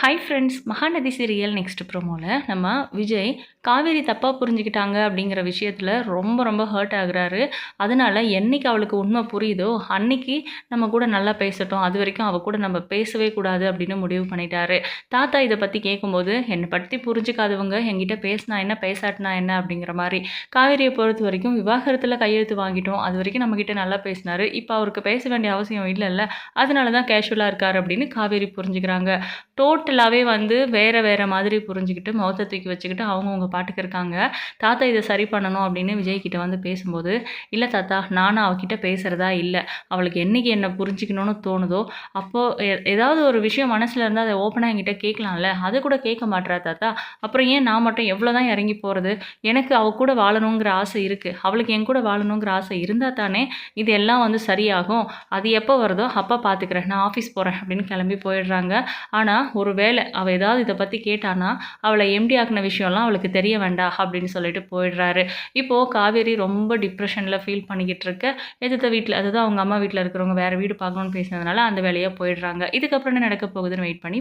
Hi friends Mahanadi serial next ப்ரோமோவில் நம்ம விஜய் காவேரி தப்பாக புரிஞ்சுக்கிட்டாங்க அப்படிங்கிற விஷயத்தில் ரொம்ப ரொம்ப ஹர்ட் ஆகுறாரு. அதனால் என்னைக்கு அவளுக்கு உண்மை புரியுதோ அன்னைக்கு நம்ம கூட நல்லா பேசட்டும். அது வரைக்கும் அவள் கூட நம்ம பேசவே கூடாது அப்படின்னு முடிவு பண்ணிட்டாரு. தாத்தா இதை பற்றி கேட்கும்போது என்னை பற்றி புரிஞ்சுக்காதவங்க என்கிட்ட பேசினா என்ன பேசாட்டினா என்ன? அப்படிங்கிற மாதிரி. காவேரியை பொறுத்த வரைக்கும் விவாகரத்தில் கையெழுத்து வாங்கிட்டோம். அது வரைக்கும் நம்மக்கிட்ட நல்லா பேசினாரு. இப்போ அவருக்கு பேச வேண்டிய அவசியம் இல்லைல்ல. அதனால தான் கேஷுவலாக இருக்கார் அப்படின்னு காவேரி புரிஞ்சுக்கிறாங்க. டோட்டலாகவே வந்து வேறு வேறு மாதிரி புரிஞ்சுக்கிட்டு மௌத்த தூக்கி வச்சுக்கிட்டு அவங்கவுங்க பாட்டுக்கு இருக்காங்க. தாத்தா இதை சரி பண்ணணும் அப்படின்னு விஜய் கிட்ட வந்து பேசும்போது இல்லை தாத்தா நானும் அவகிட்ட பேசுகிறதா இல்லை. அவளுக்கு என்றைக்கு என்னை புரிஞ்சுக்கணும்னு தோணுதோ அப்போது ஏதாவது ஒரு விஷயம் மனசில் இருந்தால் அதை ஓப்பனாக என்கிட்ட கேட்கலாம்ல அதை கூட கேட்க மாட்டேறா தாத்தா. அப்புறம் ஏன் நான் மட்டும் எவ்வளோ தான் இறங்கி போகிறது எனக்கு அவ கூட வாழணுங்கிற ஆசை இருக்குது அவளுக்கு என் கூட வாழணுங்கிற ஆசை இருந்தால் தானே இது எல்லாம் வந்து சரியாகும். அது எப்போ வருதோ அப்போ பார்த்துக்கிறேன் நான் ஆஃபீஸ் போகிறேன் அப்படின்னு கிளம்பி போயிடுறாங்க. ஆனால் ஒரு ஒருவேளை அவள் ஏதாவது இதை பற்றி கேட்டானா அவளை எம்டி ஆக்கின விஷயம்லாம் அவளுக்கு தெரிய வேண்டாம் அப்படின்னு சொல்லிட்டு போயிடுறாரு. இப்போது காவேரி ரொம்ப டிப்ரெஷனில் ஃபீல் பண்ணிக்கிட்டு இருக்க. எதிர்த்த வீட்டில் அதாவது அவங்க அம்மா வீட்டில் இருக்கிறவங்க வேறு வீடு பார்க்கணுன்னு பேசினதுனால அந்த வேலையாக போயிடுறாங்க. இதுக்கப்புறம் என்ன நடக்க போகுதுன்னு வெயிட் பண்ணி